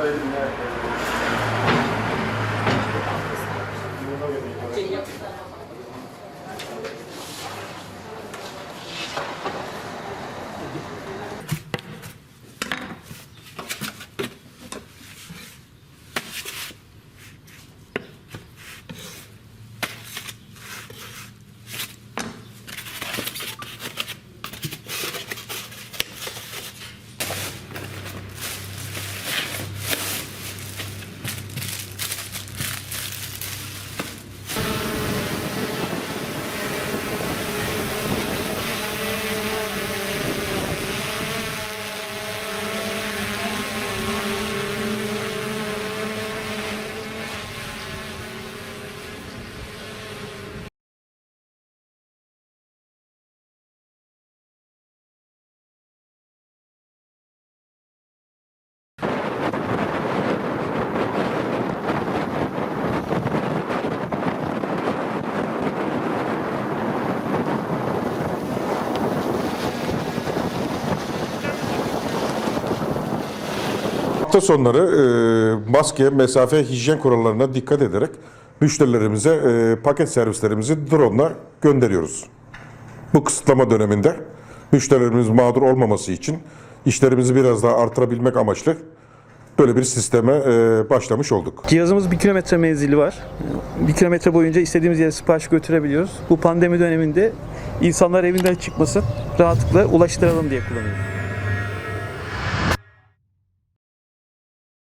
coisa, né? Hafta sonları e, maske, mesafe, hijyen kurallarına dikkat ederek müşterilerimize e, paket servislerimizi drone'la gönderiyoruz. Bu kısıtlama döneminde müşterilerimiz mağdur olmaması için işlerimizi biraz daha artırabilmek amaçlı böyle bir sisteme e, başlamış olduk. Cihazımız bir kilometre menzili var. Bir kilometre boyunca istediğimiz yere sipariş götürebiliyoruz. Bu pandemi döneminde insanlar evinden çıkmasın, rahatlıkla ulaştıralım diye kullanıyoruz.